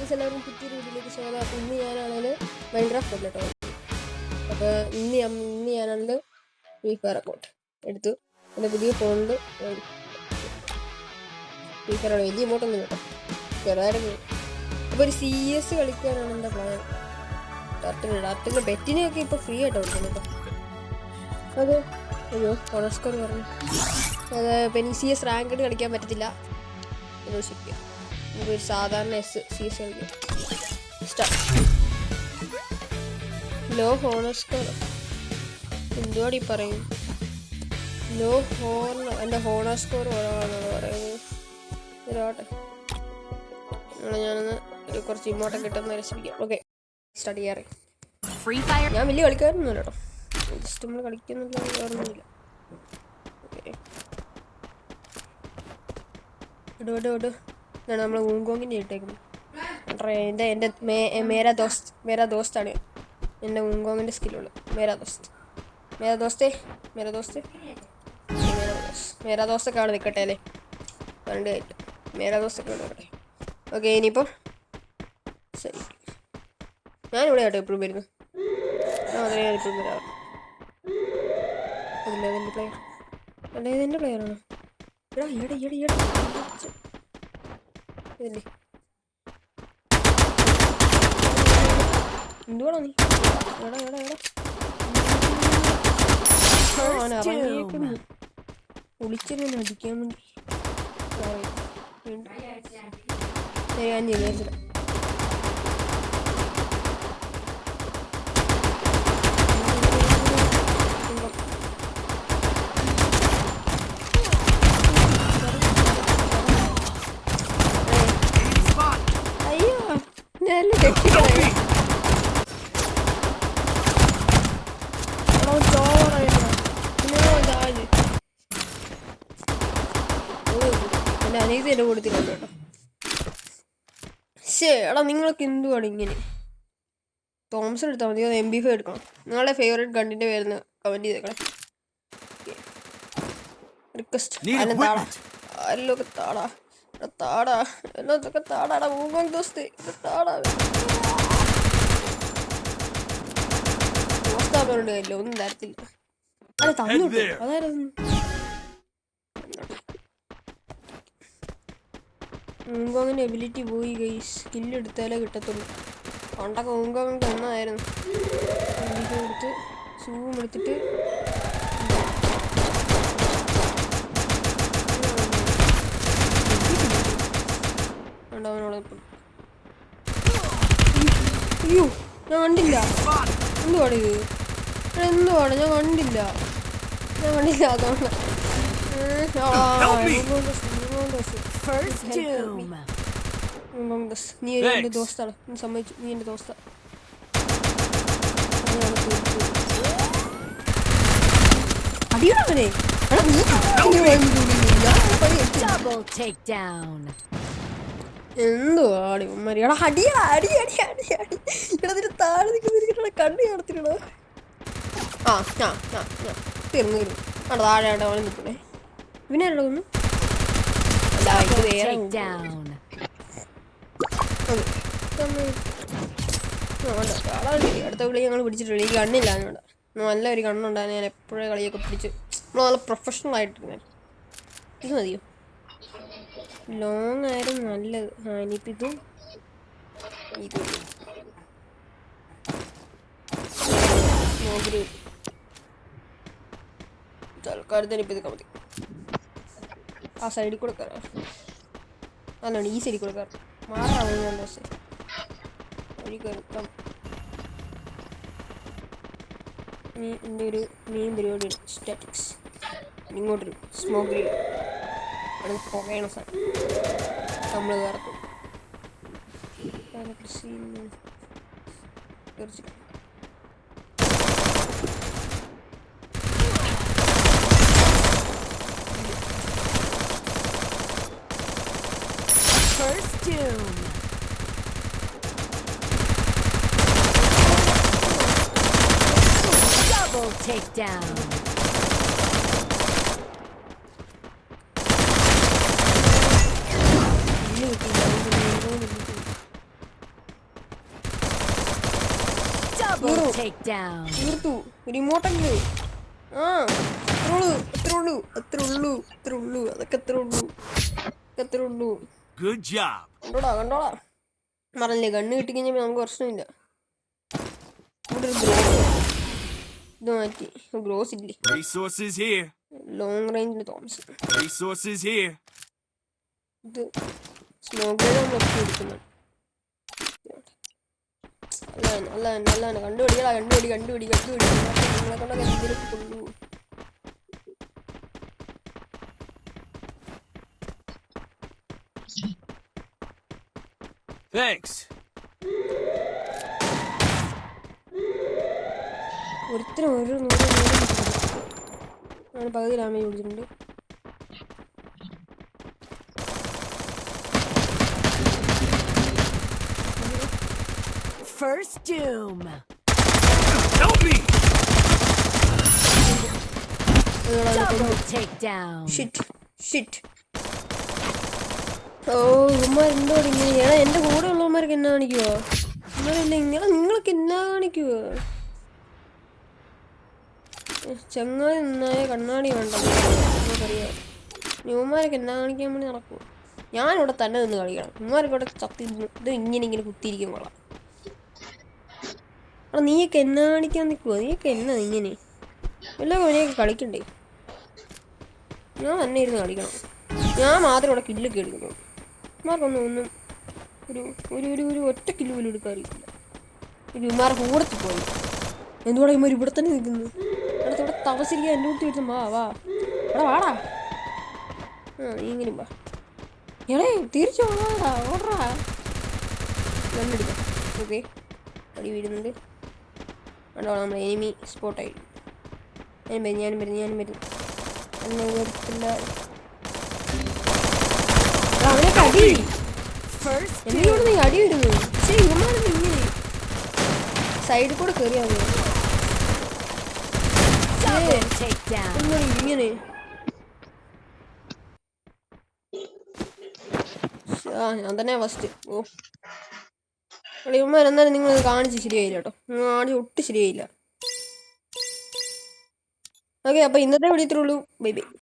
Guys എല്ലാവരും പുതിയൊരു രീതിയിലേക്ക് സ്വാഗതം. അപ്പോൾ ഇന്ന് ഞാനാണെങ്കിൽ മൈൻക്രാഫ്റ്റ് അല്ല കേട്ടോ അപ്പോൾ ഇന്ന് ഞാൻ ഇന്ന് ഞാനാണെങ്കിൽ ഫ്രീ ഫയർ അക്കൗണ്ട് എടുത്തു. എന്റെ പുതിയ ഫോണിൽ ഫ്രീ ഫയർ ആണ് വലിയ ഇമോട്ടൊന്നും കേട്ടോ ചെറുതായിട്ട് അപ്പോൾ ഒരു സി എസ് കളിക്കാനാണ് എന്റെ പ്ലാൻ ടർട്ടിന് ടർട്ടിന്റെ ബെറ്റിനെയൊക്കെ ഇപ്പോൾ ഫ്രീ ആയിട്ട് കൊടുക്കുന്നത് കേട്ടോ അത്. അയ്യോ സ്കോർ പറഞ്ഞു അത് പിന്നെ സി എസ് റാങ്കഡ് കളിക്കാൻ പറ്റത്തില്ല. ഇത് ഷിപ്പ് ചെയ്യാം നമുക്ക് ഒരു സാധാരണ എസ് സി എസ് കളിക്കാം ലോ ഹോണർ സ്കോർ എന്തുവാടി പറയും ലോ ഹോണർ എന്റെ ഹോണർ സ്കോർ കുറവാണെന്നാണ് പറയുന്നത്. ഇതാവട്ടെ ഞാനൊന്ന് ഒരു കുറച്ച് ഇമോട്ടൊക്കെ കിട്ടുന്ന രസിപ്പിക്കാം. ഓക്കെ സ്റ്റാർട്ട് ചെയ്യാറേ. ഫ്രീ ഫയർ ഞാൻ വലിയ കളിക്കാരൊന്നുമില്ല കേട്ടോ ജസ്റ്റ് നമ്മൾ കളിക്കുന്നില്ല ഓർമ്മയില്ല ഓക്കെ ഇടു ഇടു ഇടു. ഇതാണ് നമ്മൾ ഊങ്കോങ്ങിന്റെ ഇട്ടേക്കുന്നത്. എന്റെ എന്റെ മേ മേരാ ദോസ്ത് മേരാ ദോസ്താണ് എന്റെ ഊങ്കോങ്ങിന്റെ സ്കില്ലുള്ളത്. മേരാ ദോസ്ത്. മേരാ ദോസ്തേ മേരാ ദോസ്തേ. മേരാ ദോസ് മേരാ ദോസ്തൊക്കെ അവിടെ നിൽക്കട്ടെ അല്ലേ? കണ്ട് കഴിഞ്ഞു മേരാ ദോസ്തൊക്കെ അവിടെ നിൽക്കട്ടെ ഓക്കെ ഇനിയിപ്പം ശരി. ഞാനിവിടെ കേട്ടോ എപ്പോഴും വരുന്നു ഞാൻ ഇപ്പം വരാം അതല്ല അതെന്റെ പ്ലെയർ അല്ല ഇതെന്റെ പ്ലെയറാണ് എടാ ഈടെ ഈടെ ഈടെ ഇതല്ലേ എന്തുവാണോ നീ എടാ എടാ എടാ ഇറങ്ങിയേക്കുന്നു ഒളിച്ചെന്നെ അടിക്കാൻ വേണ്ടി ഞാൻ ചെയ്തേച്ചില്ല അയ്യോ ഞാൻ രക്ഷിക്കണേ എടാ, ചോറായിട്ടോ. ഇങ്ങനെ ഇതായി. ഓ, എന്റെ അനീതി എന്റെ കൊടുത്തിട്ടുണ്ട് കേട്ടോ. ശേ എടാ നിങ്ങളൊക്കെ എന്തുവാണ് ഇങ്ങനെ? തോമസ് എടുത്താൽ മതി അത് എം ബി ഫൈവ് എടുക്കണം. നിങ്ങളുടെ ഫേവറേറ്റ് ഗണ്ടിന്റെ പേരുന്ന് കമന്റ് ചെയ്തേക്കണം. റിക്വസ്റ്റ് അല്ല താടാ. അല്ലൊക്കെ താടാ. താടാ. എന്നൊക്കെ താടാടാ. മൂന്നാം ദോസ്തേ. താടാ. ദോസ്താ പറഞ്ഞിട്ട് ഒന്നും തരത്തില്ല. അല്ല തന്നു അതായിരുന്നു ഊങ്കോങ്ങിന്റെ എബിലിറ്റി പോയി കൈ സ്കില്ല് എടുത്താലേ കിട്ടത്തുള്ളൂ. പണ്ടൊക്കെ ഊങ്കോങ് തന്നതായിരുന്നു എബിലിറ്റി എടുത്ത് സൂം എടുത്തിട്ട്. അയ്യോ ഞാൻ കണ്ടില്ല. എന്തുവാണ് എന്തുവാണ്? ഞാൻ കണ്ടില്ല. ഞാൻ കണ്ടില്ല. ആ, Help me. First. Doom. നീ Thanks. ദോസ്താണ് നീ സമ്മതിച്ചു. നീ എന്റെ ദോസ്ത. അടിയണവനെ. എന്തുവാടി ഉമ്മരി. എടാ അടി അടി അടി അടി അടി. എടാ ഇതിന് താഴെ നിൽക്കുന്ന കണ്ണു കാണത്തില്ലടാ ആ ആ ആ ഞാൻ തീർന്നു തീർന്നു. അവിടെ താഴെ അവിടെ നിൽക്കണേ ഇവനാരോ ഒന്ന് അല്ല ഇത് വേറെ Takedown. അതെ. തന്നെ. ആ, വേണ്ട. അടുത്ത കളി ഞങ്ങൾ പിടിച്ചിട്ടുണ്ട് ഈ കണ്ണില്ല എന്നോട് നല്ല ഒരു കണ്ണുണ്ടായിരുന്നു. ഞാൻ എപ്പോഴും കളിയൊക്കെ പിടിച്ച്. നമ്മൾ നല്ല പ്രൊഫഷണൽ ആയിട്ടിരുന്നു. ഇത് മതിയോ? ലോങ് ആയിരുന്നു നല്ലത്. ആ ഇനിയിപ്പോൾ ഇതും. ഇതും നോക്കി തൽക്കാലത്തിന് ഇപ്പം ഇതൊക്കെ മതി ആ സൈഡിൽ കൂടെ കയറാം ഈ സൈഡിൽ കൂടെ കയറാം ഞാൻ ഡ്രസ് വഴി കയറാം എന്റെ ഒരു മെയിൻ പരിപാടിയാണ് സ്റ്റാറ്റിക്സ് ഇങ്ങോട്ടൊരു സ്മോക്ക് അത് പുകയണ സാധനം. നമ്മൾ കയറത്തും തീർച്ചയായിട്ടും first doom. Double takedown. Double takedown. Murtu, ini motor gue. Ah. Good job കണ്ടോടാ കണ്ടോടാ. മറന്നില്ലേ? കണ്ണ് കിട്ടി കഴിഞ്ഞാൽ നമുക്ക് പ്രശ്നമില്ല. ഇത് മാറ്റി. ഗ്രോസ് ഇല്ലേ? Resources here. ലോങ് റേഞ്ചിൽ തോമസ്. Resources here. ഇത് സ്മോക്ക് എടുക്കുന്നുണ്ട്. അല്ല അല്ല അല്ല. കണ്ടുപിടിക്കടാ കണ്ടുപിടി കണ്ടുപിടി കണ്ടുപിടി. നിങ്ങളെ കൊണ്ടൊക്കെ എന്തെങ്കിലും കൊള്ളൂ Thanks. ഒരുത്തരും ഒരു നൂറ് ആണ് പകുതി ഡാമേജ് കൊടുത്തിട്ടുണ്ട് First doom. Help me! Double takedown. Shit shit ഓ ഇവന്മാർ എന്തോ ഇങ്ങനെ എന്റെ കൂടെ ഉള്ളവന്മാർക്ക് എന്നാ കാണിക്കുവോ? ഇങ്ങനെ നിങ്ങളെ നിങ്ങൾക്ക് എന്നാ കാണിക്കുവോ? ചങ്ങാതി നന്നായ കണ്ണാടി വേണ്ട നമുക്കറിയാം. ഇവന്മാരൊക്കെ എന്നാ കാണിക്കാൻ വേണ്ടി നടക്കുമോ ഞാനിവിടെ തന്നെ നിന്ന് കളിക്കണം. ഉമ്മാരൊക്കെ ഇവിടെ ചത്തി ഇത് ഇങ്ങനെ ഇങ്ങനെ കുത്തിയിരിക്കും കൊള്ളാം. എടാ നീയൊക്കെ എന്നാ കാണിക്കാൻ നിൽക്കുവോ നീയൊക്കെ എന്നാ ഇങ്ങനെ? എല്ലാ കളിയൊക്കെ കളിക്കണ്ടേ? ഞാൻ തന്നെ ഇരുന്ന് കളിക്കണം. ഞാൻ മാത്രം ഇവിടെ കില്ലൊക്കെ എടുക്കുന്നു ഇമാർക്കൊന്നും ഒന്നും ഒരു ഒരു ഒരു ഒരു ഒറ്റ കിലോ പോലും എടുക്കാറില്ല. ഇമാരെ കൂടത്തിൽ പോയി. എന്തുകൂടെ ഇമാർ ഇവിടെ തന്നെ നിൽക്കുന്നു അടുത്ത് ഇവിടെ തപസിരിക്കാൻ എന്റെ വാ വാ. എടാ വാടാ. ആ ഇങ്ങനെ വാ. എടേ തിരിച്ചു വാടാ ഓടാ നല്ലെടുക്ക ഓക്കെ. അടി വീഴുന്നുണ്ട്. കണ്ടോ നമ്മുടെ എനിമി സ്പോട്ടായി ഞാനും വരുന്നു ഞാനും വരുന്നു ഞാനും വരുന്നു എന്നെ വരത്തില്ല എടാ, അവനൊക്കെ അടി First എന്നോട് നീ അടി വരുന്നു ശരി ഇവന്മാരൊന്നും ഇങ്ങനെ സൈഡിൽ കൂടെ കയറിയാ. ഇങ്ങനെ? ആ ഞാൻ തന്നെ ഫസ്റ്റ് ഓ. ഇവന്മാർ എന്നാലും നിങ്ങൾ കാണിച്ച് ശരിയായില്ല കേട്ടോ. കാണിച്ച് ഒട്ടും ശരിയായില്ല. ഓക്കെ അപ്പൊ ഇന്നത്തെ വീഡിയോ ഇത്രേ ഉള്ളൂ. Bye bye.